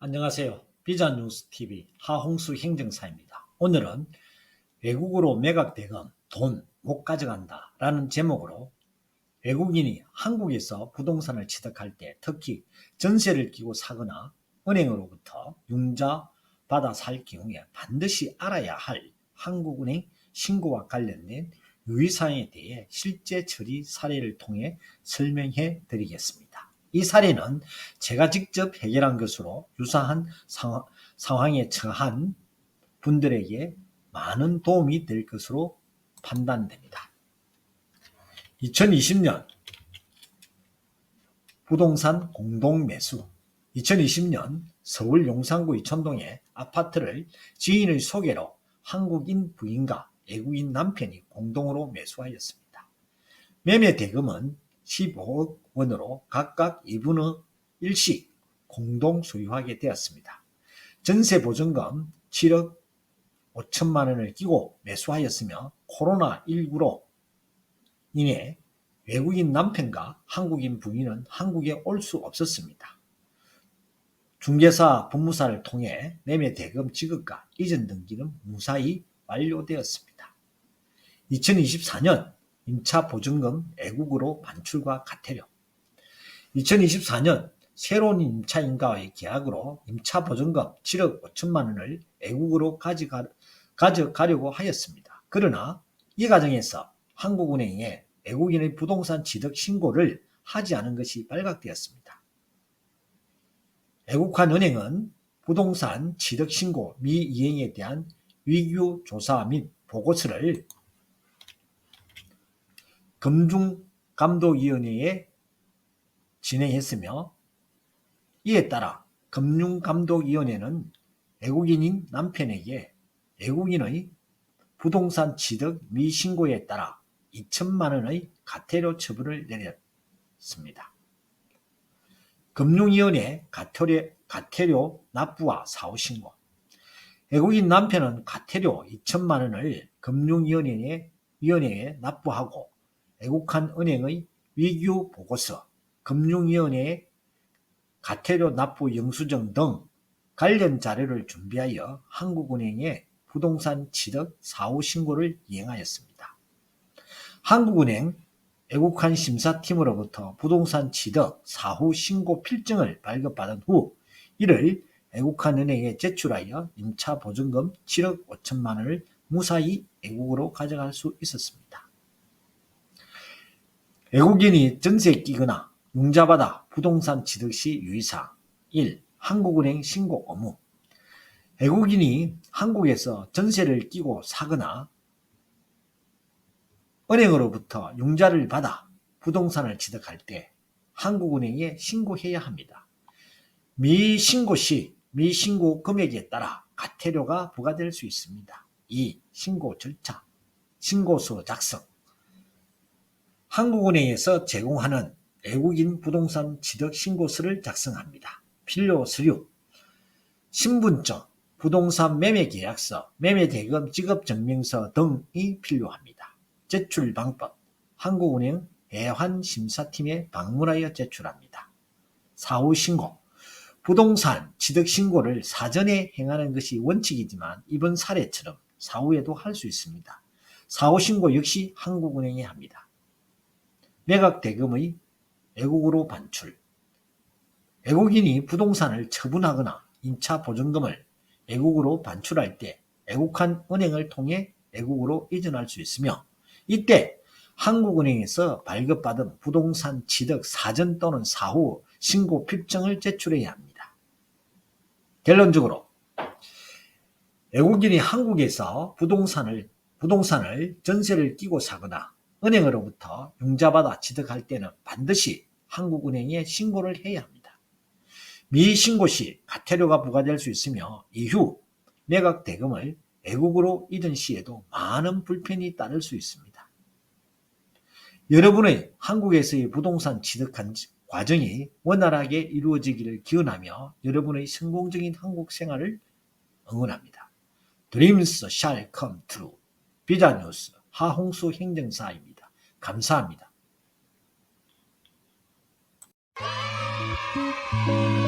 안녕하세요. 비자뉴스TV 하홍수 행정사입니다. 오늘은 외국으로 매각대금 돈 못 가져간다 라는 제목으로 외국인이 한국에서 부동산을 취득할 때 특히 전세를 끼고 사거나 은행으로부터 융자 받아 살 경우에 반드시 알아야 할 한국은행 신고와 관련된 유의사항에 대해 실제 처리 사례를 통해 설명해 드리겠습니다. 이 사례는 제가 직접 해결한 것으로 유사한 상황, 상황에 처한 분들에게 많은 도움이 될 것으로 판단됩니다. 2020년 부동산 공동 매수 2020년 서울 용산구 이천동의 아파트를 지인의 소개로 한국인 부인과 외국인 남편이 공동으로 매수하였습니다. 매매 대금은 15억 원으로 각각 2분의 1씩 공동 소유하게 되었습니다. 전세 보증금 7억 5천만 원을 끼고 매수하였으며 코로나19로 인해 외국인 남편과 한국인 부인은 한국에 올 수 없었습니다. 중개사 법무사를 통해 매매 대금 지급과 이전 등기는 무사히 완료되었습니다. 2024년 임차 보증금 애국으로 반출과 가태료 2024년 새로운 임차인과의 계약으로 임차 보증금 7억 5천만 원을 애국으로 가져가, 가져가려고 하였습니다. 그러나 이 과정에서 한국은행에 외국인의 부동산 취득 신고를 하지 않은 것이 발각되었습니다. 애국한 은행은 부동산 취득 신고 미이행에 대한 위규 조사 및 보고서를 금융감독위원회에 진행했으며 이에 따라 금융감독위원회는 외국인인 남편에게 외국인의 부동산 취득 미신고에 따라 2천만 원의 가태료 처분을 내렸습니다. 금융위원회 가태료, 가태료 납부와 사후신고 외국인 남편은 가태료 2천만 원을 금융위원회에 위원회에 납부하고 애국한 은행의 위규 보고서, 금융위원회의 가태료 납부 영수증 등 관련 자료를 준비하여 한국은행에 부동산 취득 사후 신고를 이행하였습니다. 한국은행 애국한 심사팀으로부터 부동산 취득 사후 신고 필증을 발급받은 후 이를 애국한 은행에 제출하여 임차 보증금 7억 5천만 원을 무사히 애국으로 가져갈 수 있었습니다. 외국인이 전세 끼거나 융자받아 부동산 취득 시 유의사항 1. 한국은행 신고 의무 외국인이 한국에서 전세를 끼고 사거나 은행으로부터 융자를 받아 부동산을 취득할 때 한국은행에 신고해야 합니다. 미신고 시 미신고 금액에 따라 가태료가 부과될 수 있습니다. 2. 신고 절차 신고서 작성 한국은행에서 제공하는 외국인 부동산 취득 신고서를 작성합니다. 필요 서류 신분증, 부동산 매매 계약서, 매매 대금 지급 증명서 등이 필요합니다. 제출 방법 한국은행 애환 심사팀에 방문하여 제출합니다. 사후 신고 부동산 취득 신고를 사전에 행하는 것이 원칙이지만 이번 사례처럼 사후에도 할 수 있습니다. 사후 신고 역시 한국은행에 합니다. 매각 대금의 외국으로 반출 외국인이 부동산을 처분하거나 임차 보증금을 외국으로 반출할 때 외국한 은행을 통해 외국으로 이전할 수 있으며 이때 한국은행에서 발급받은 부동산 취득 사전 또는 사후 신고 필증을 제출해야 합니다. 결론적으로 외국인이 한국에서 부동산을 부동산을 전세를 끼고 사거나 은행으로부터 융자받아 취득할 때는 반드시 한국은행에 신고를 해야 합니다. 미신고 시 가태료가 부과될 수 있으며 이후 매각 대금을 외국으로 이전 시에도 많은 불편이 따를 수 있습니다. 여러분의 한국에서의 부동산 취득한 과정이 원활하게 이루어지기를 기원하며 여러분의 성공적인 한국 생활을 응원합니다. Dreams shall come true. 비자뉴스 하홍수 행정사입니다. 감사합니다. thank you